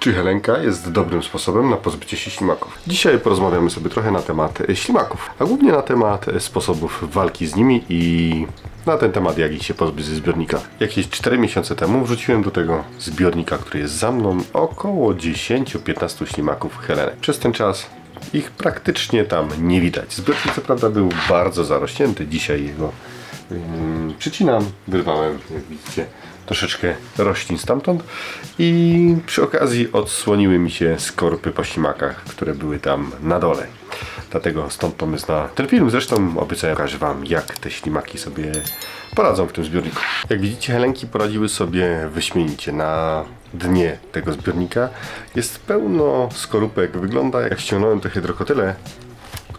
Czy Helenka jest dobrym sposobem na pozbycie się ślimaków? Dzisiaj porozmawiamy sobie trochę na temat e, ślimaków, a głównie na temat e, sposobów walki z nimi i na ten temat, jak ich się pozbyć ze zbiornika. Jakieś 4 miesiące temu wrzuciłem do tego zbiornika, który jest za mną, około 10-15 ślimaków Helenek. Przez ten czas ich praktycznie tam nie widać. Zbiornik co prawda był bardzo zarośnięty, dzisiaj jego przycinam, wyrwałem, jak widzicie, troszeczkę roślin stamtąd i przy okazji odsłoniły mi się skorupy po ślimakach, które były tam na dole. Dlatego stąd pomysł na ten film. Zresztą obiecałem pokażę Wam, jak te ślimaki sobie poradzą w tym zbiorniku. Jak widzicie, helenki poradziły sobie wyśmienicie na dnie tego zbiornika. Jest pełno skorupek. Wygląda jak ściągnąłem te hydrokotyle,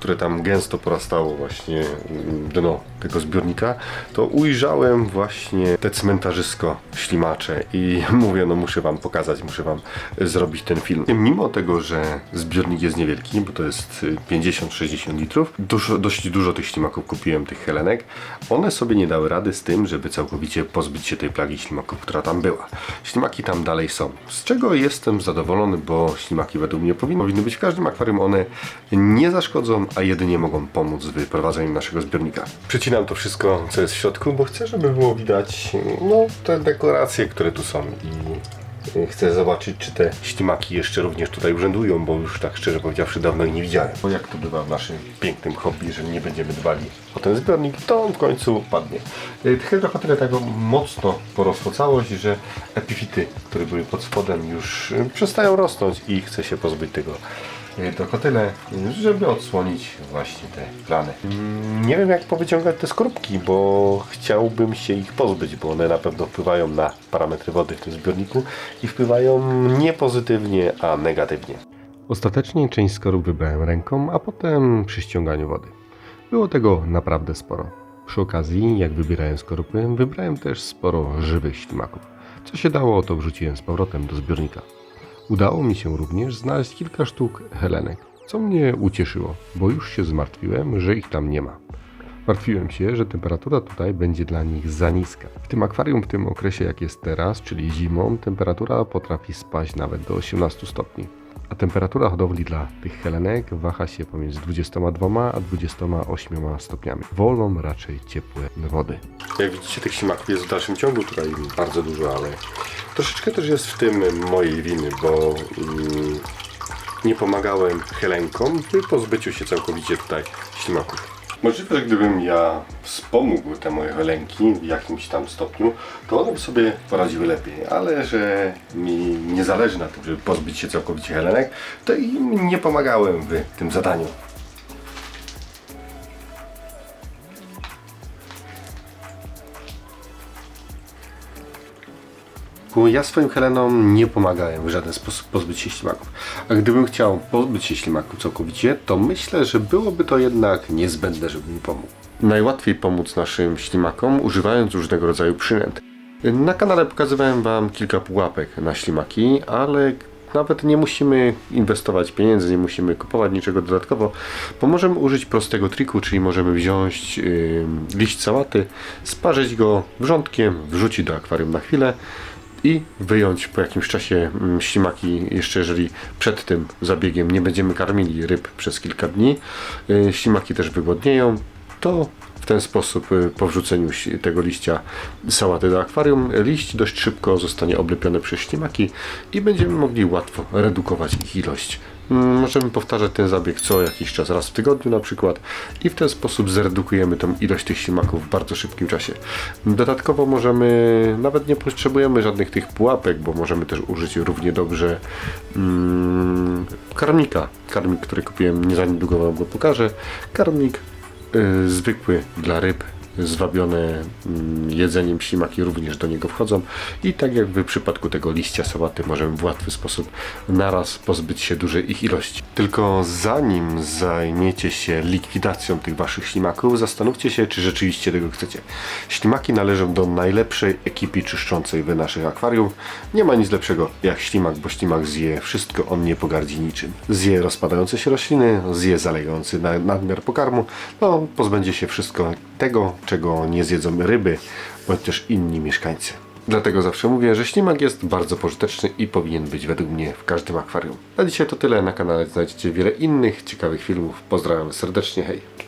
które tam gęsto porastało właśnie mm, dno tego zbiornika, to ujrzałem właśnie te cmentarzysko ślimacze i mówię, no muszę wam pokazać, muszę wam zrobić ten film. Mimo tego, że zbiornik jest niewielki, bo to jest y, 50-60 litrów, dużo, dość dużo tych ślimaków kupiłem, tych helenek, one sobie nie dały rady z tym, żeby całkowicie pozbyć się tej plagi ślimaków, która tam była. Ślimaki tam dalej są, z czego jestem zadowolony, bo ślimaki według mnie powinny być w każdym akwarium, one nie zaszkodzą, a jedynie mogą pomóc w wyprowadzeniu naszego zbiornika. Przycinam to wszystko, co jest w środku, bo chcę, żeby było widać no, te dekoracje, które tu są i y, chcę zobaczyć, czy te ślimaki jeszcze również tutaj urzędują, bo już tak szczerze powiedziawszy dawno ich nie widziałem. Bo jak to bywa w naszym pięknym hobby, że nie będziemy dbali o ten zbiornik, to on w końcu padnie. Y, Hydrokotyle tak mocno porosło całość, że epifity, które były pod spodem już y, przestają rosnąć i chcę się pozbyć tego to kotyle, żeby odsłonić właśnie te plany. Mm, Nie wiem jak powyciągać te skorupki, bo chciałbym się ich pozbyć, bo one na pewno wpływają na parametry wody w tym zbiorniku i wpływają nie pozytywnie, a negatywnie. Ostatecznie część skorup wybrałem ręką, a potem przy ściąganiu wody. Było tego naprawdę sporo. Przy okazji, jak wybierałem skorupy, wybrałem też sporo żywych ślimaków. Co się dało, to wrzuciłem z powrotem do zbiornika. Udało mi się również znaleźć kilka sztuk helenek, co mnie ucieszyło, bo już się zmartwiłem, że ich tam nie ma. Martwiłem się, że temperatura tutaj będzie dla nich za niska. W tym akwarium w tym okresie jak jest teraz, czyli zimą, temperatura potrafi spaść nawet do 18 stopni. A temperatura hodowli dla tych helenek waha się pomiędzy 22 a 28 stopniami. Wolą raczej ciepłe wody. Jak widzicie, tych ślimaków jest w dalszym ciągu tutaj bardzo dużo, ale troszeczkę też jest w tym mojej winy, bo mm, nie pomagałem helenkom w pozbyciu się całkowicie tutaj ślimaków. Możliwe, że gdybym ja wspomógł te moje helenki w jakimś tam stopniu, to one by sobie poradziły lepiej, ale że mi nie zależy na tym, żeby pozbyć się całkowicie helenek, to im nie pomagałem w tym zadaniu. Ja swoim Helenom nie pomagałem w żaden sposób pozbyć się ślimaków. A gdybym chciał pozbyć się ślimaków całkowicie, to myślę, że byłoby to jednak niezbędne, żeby mi pomógł. Najłatwiej pomóc naszym ślimakom używając różnego rodzaju przynęt. Na kanale pokazywałem Wam kilka pułapek na ślimaki, ale nawet nie musimy inwestować pieniędzy, nie musimy kupować niczego dodatkowo, bo możemy użyć prostego triku, czyli możemy wziąć yy, liść sałaty, sparzyć go wrzątkiem, wrzucić do akwarium na chwilę i wyjąć po jakimś czasie mm, ślimaki, jeszcze jeżeli przed tym zabiegiem nie będziemy karmili ryb przez kilka dni, yy, ślimaki też wygłodnieją, to w ten sposób y, po wrzuceniu tego liścia sałaty do akwarium, liść dość szybko zostanie oblepiony przez ślimaki i będziemy mogli łatwo redukować ich ilość. Mm, Możemy powtarzać ten zabieg co jakiś czas, raz w tygodniu na przykład i w ten sposób zredukujemy tą ilość tych ślimaków w bardzo szybkim czasie. Dodatkowo możemy, nawet nie potrzebujemy żadnych tych pułapek, bo możemy też użyć równie dobrze mm, karmika. Karmik, który kupiłem, nie za niedługo Wam go pokażę. Karmik y, zwykły dla ryb, zwabione mm, jedzeniem ślimaki również do niego wchodzą i tak jak w przypadku tego liścia sałaty możemy w łatwy sposób naraz pozbyć się dużej ich ilości. Tylko zanim zajmiecie się likwidacją tych waszych ślimaków, zastanówcie się, czy rzeczywiście tego chcecie. Ślimaki należą do najlepszej ekipy czyszczącej w naszych akwarium. Nie ma nic lepszego jak ślimak, bo ślimak zje wszystko, on nie pogardzi niczym. Zje rozpadające się rośliny, zje zalegający na- nadmiar pokarmu, no pozbędzie się wszystko tego, czego nie zjedzą ryby, bądź też inni mieszkańcy. Dlatego zawsze mówię, że ślimak jest bardzo pożyteczny i powinien być według mnie w każdym akwarium. A dzisiaj to tyle. Na kanale znajdziecie wiele innych ciekawych filmów. Pozdrawiam serdecznie, hej!